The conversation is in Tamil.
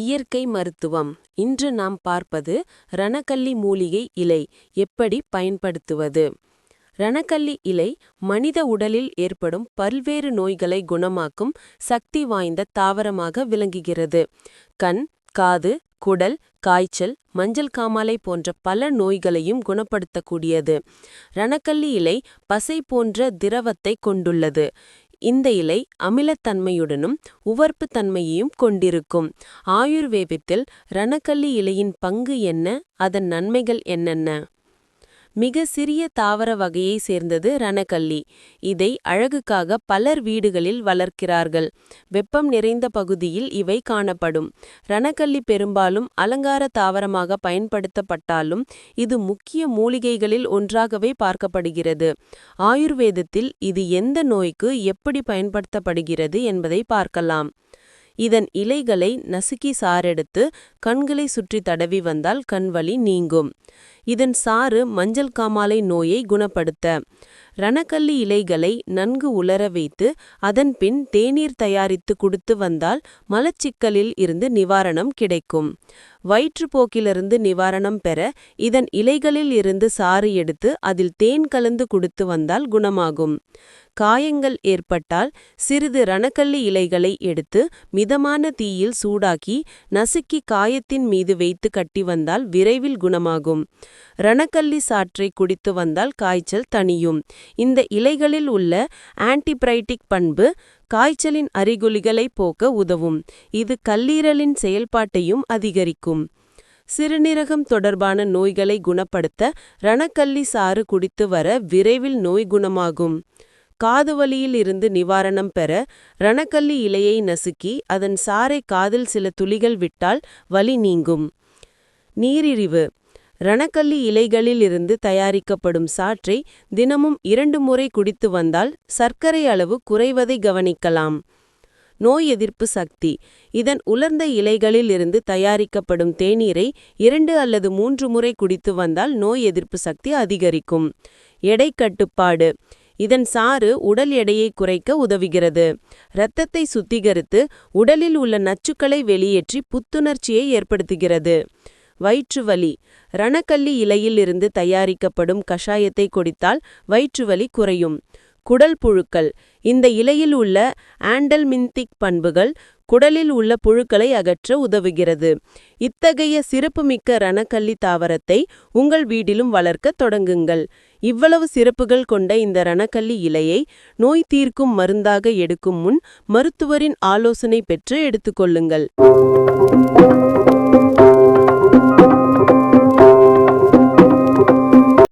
இயற்கை மருத்துவம். இன்று நாம் பார்ப்பது ரணக்கல்லி மூலிகை இலை எப்படி பயன்படுத்துவது. ரணக்கல்லி இலை மனித உடலில் ஏற்படும் பல்வேறு நோய்களை குணமாக்கும் சக்தி வாய்ந்த தாவரமாக விளங்குகிறது. கண் காது குடல் காய்ச்சல் மஞ்சள் காமாலை போன்ற பல நோய்களையும் குணப்படுத்தக்கூடியது. ரணக்கல்லி இலை பசை போன்ற திரவத்தை கொண்டுள்ளது. இந்த இலை அமிலத்தன்மையுடனும் உவர்ப்பு தன்மையையும் கொண்டிருக்கும். ஆயுர்வேதத்தில் ரணக்கல்லி இலையின் பங்கு என்ன? அதன் நன்மைகள் என்னென்ன? மிக சிறிய தாவர வகையை சேர்ந்தது ரணக்கல்லி. இதை அழகுக்காக பலர் வீடுகளில் வளர்க்கிறார்கள். வெப்பம் நிறைந்த பகுதியில் இவை காணப்படும். ரணக்கல்லி பெரும்பாலும் அலங்கார தாவரமாக பயன்படுத்தப்பட்டாலும் இது முக்கிய மூலிகைகளில் ஒன்றாகவே பார்க்கப்படுகிறது. ஆயுர்வேதத்தில் இது எந்த நோய்க்கு எப்படி பயன்படுத்தப்படுகிறது என்பதை பார்க்கலாம். இதன் இலைகளை நசுக்கி சாரெடுத்து கண்களை சுற்றி தடவி வந்தால் கண்வலி நீங்கும். இதன் சாறு மஞ்சள் காமாலை நோயை குணப்படுத்த. ரணக்கல்லி இலைகளை நன்கு உலர வைத்து அதன் பின் தேநீர் தயாரித்து கொடுத்து வந்தால் மலச்சிக்கலில் இருந்து நிவாரணம் கிடைக்கும். வயிற்றுப்போக்கிலிருந்து நிவாரணம் பெற இதன் இலைகளில் இருந்து சாறு எடுத்து அதில் தேன் கலந்து கொடுத்து வந்தால் குணமாகும். காயங்கள் ஏற்பட்டால் சிறிது ரணக்கல்லி இலைகளை எடுத்து மிதமான தீயில் சூடாக்கி நசுக்கி காயத்தின் மீது வைத்து கட்டி வந்தால் விரைவில் குணமாகும். ரணக்கல்லி சாற்றை குடித்து வந்தால் காய்ச்சல் தணியும். இந்த இலைகளில் உள்ள ஆன்டிபிரைட்டிக் பண்பு காய்ச்சலின் அறிகுறிகளை போக்க உதவும். இது கல்லீரலின் செயல்பாட்டையும் அதிகரிக்கும். சிறுநீரகம் தொடர்பான நோய்களை குணப்படுத்த ரணக்கல்லி சாறு குடித்து வர விரைவில் நோய் குணமாகும். காதுவலியில் இருந்து நிவாரணம் பெற ரணக்கல்லி இலையை நசுக்கி அதன் சாறை காதில் சில துளிகள் விட்டால் வலி நீங்கும். நீரிழிவு. ரணக்கல்லி இலைகளில் இருந்து தயாரிக்கப்படும் சாற்றை தினமும் இரண்டு முறை குடித்து வந்தால் சர்க்கரை அளவு குறைவதை கவனிக்கலாம். நோய் எதிர்ப்பு சக்தி. இதன் உலர்ந்த இலைகளில் இருந்து தயாரிக்கப்படும் தேநீரை இரண்டு அல்லது மூன்று முறை குடித்து வந்தால் நோய் எதிர்ப்பு சக்தி அதிகரிக்கும். எடை கட்டுப்பாடு. இதன் சாறு உடல் எடையை குறைக்க உதவுகிறது. இரத்தத்தை சுத்திகரித்து உடலில் உள்ள நச்சுக்களை வெளியேற்றி புத்துணர்ச்சியை ஏற்படுத்துகிறது. வயிற்றுவலி. ரணக்கல்லி இலையில் இருந்து தயாரிக்கப்படும் கஷாயத்தை குடித்தால் வயிற்றுவலி குறையும். குடல் புழுக்கள். இந்த இலையில் உள்ள ஆண்டல்மின்திக் பண்புகள் குடலில் உள்ள புழுக்களை அகற்ற உதவுகிறது. இத்தகைய சிறப்புமிக்க ரணக்கல்லி தாவரத்தை உங்கள் வீட்டிலும் வளர்க்க தொடங்குங்கள். இவ்வளவு சிறப்புகள் கொண்ட இந்த ரணக்கல்லி இலையை நோய் தீர்க்கும் மருந்தாக எடுக்கும் முன் மருத்துவரின் ஆலோசனை பெற்று எடுத்துக்கொள்ளுங்கள்